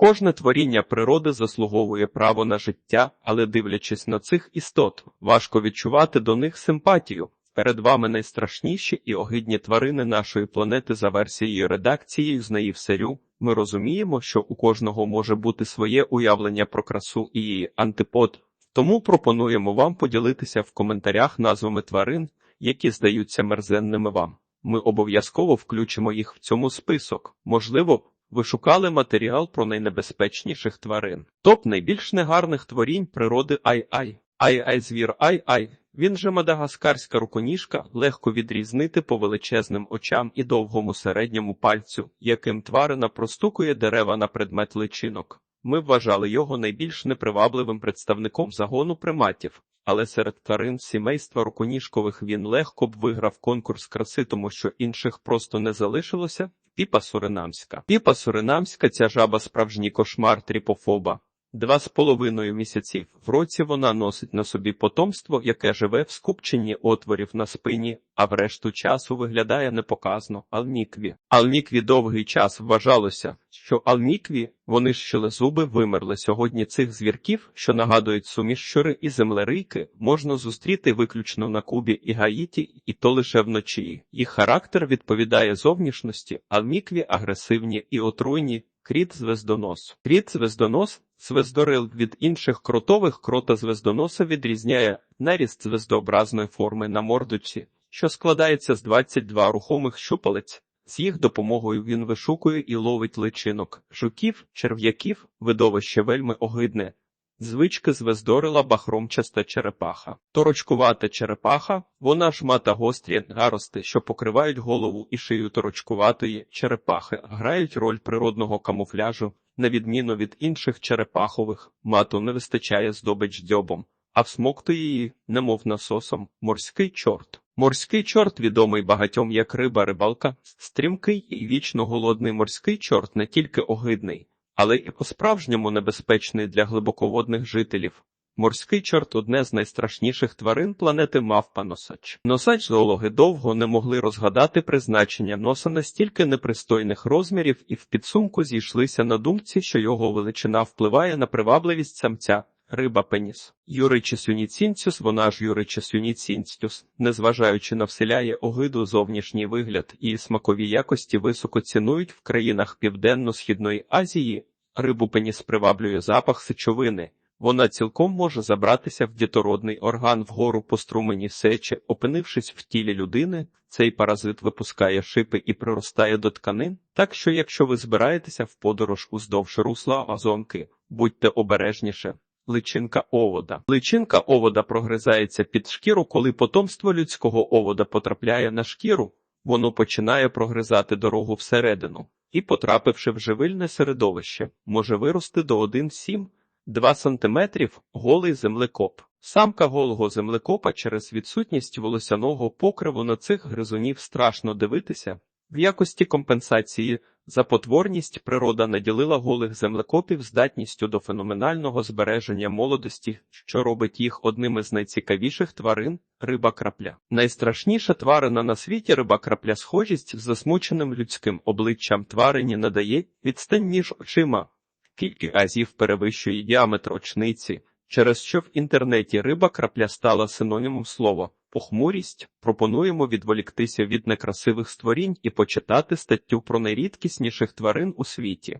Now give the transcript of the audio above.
Кожне творіння природи заслуговує право на життя, але дивлячись на цих істот, важко відчувати до них симпатію. Перед вами найстрашніші і огидні тварини нашої планети за версією редакції «Знаїв Серю». Ми розуміємо, що у кожного може бути своє уявлення про красу і її антипод, тому пропонуємо вам поділитися в коментарях назвами тварин, які здаються мерзенними вам. Ми обов'язково включимо їх в цьому список. Можливо, ви шукали матеріал про найнебезпечніших тварин. Топ найбільш негарних творінь природи Ай-Ай. Ай-Ай звір Ай-Ай. Він же мадагаскарська руконіжка, легко відрізнити по величезним очам і довгому середньому пальцю, яким тварина простукує дерева на предмет личинок. Ми вважали його найбільш непривабливим представником загону приматів, але серед тварин сімейства руконіжкових він легко б виграв конкурс краси, тому що інших просто не залишилося. Піпа суринамська. Піпа суринамська ця жаба справжній кошмар тріпофоба. Два з половиною місяців в році вона носить на собі потомство, яке живе в скупченні отворів на спині, а в решту часу виглядає непоказно алнікві. Алнікві довгий час вважалося, що алнікві, вони ж щелезуби вимерли сьогодні цих звірків, що нагадують суміш щури і землерийки, можна зустріти виключно на Кубі і Гаїті, і то лише вночі. Їх характер відповідає зовнішності, алнікві агресивні і отруйні. Кріт звездонос. Кріт звездонос Звездорил від інших кротових крота звездоноса відрізняє наріст звездообразної форми на мордочі, що складається з 22 рухомих щупалець. З їх допомогою він вишукує і ловить личинок, жуків, черв'яків, видовище вельми огидне. Звички звездорила бахромчаста черепаха. Торочкувата черепаха, вона ж мата гострі гарости, що покривають голову і шию торочкуватої черепахи, грають роль природного камуфляжу. На відміну від інших черепахових, мату не вистачає здобич дзьобом, а всмоктує її, немов насосом, морський чорт. Морський чорт відомий багатьом як риба рибалка, стрімкий і вічно голодний морський чорт не тільки огидний, але і по-справжньому небезпечний для глибоководних жителів. Морський чорт одне з найстрашніших тварин планети мавпа-носач. Носач зоологи довго не могли розгадати призначення носа настільки непристойних розмірів і в підсумку зійшлися на думці, що його величина впливає на привабливість самця. Риба пеніс. Юричес юніцінцюс, вона ж юричес юніцінцюс, незважаючи на вселяє огиду зовнішній вигляд і смакові якості високо цінують в країнах Південно-Східної Азії. Рибу пеніс приваблює запах сечовини. Вона цілком може забратися в дітородний орган вгору по струмені сечі, опинившись в тілі людини, цей паразит випускає шипи і приростає до тканин. Так що, якщо ви збираєтеся в подорож уздовж русла Амазонки, будьте обережніше. Личинка овода. Личинка овода прогризається під шкіру, коли потомство людського овода потрапляє на шкіру, воно починає прогризати дорогу всередину і, потрапивши в живильне середовище, може вирости до 1,7 2 сантиметрів голий землекоп. Самка голого землекопа через відсутність волосяного покриву на цих гризунів страшно дивитися. В якості компенсації за потворність природа наділила голих землекопів здатністю до феноменального збереження молодості, що робить їх одним із найцікавіших тварин риба крапля. Найстрашніша тварина на світі риба крапля. Схожість з засмученим людським обличчям тварині надає відстань між очима. Кілька разів перевищує діаметр очниці, через що в інтернеті риба крапля стала синонімом слова похмурість. Пропонуємо відволіктися від некрасивих створінь і почитати статтю про найрідкісніших тварин у світі.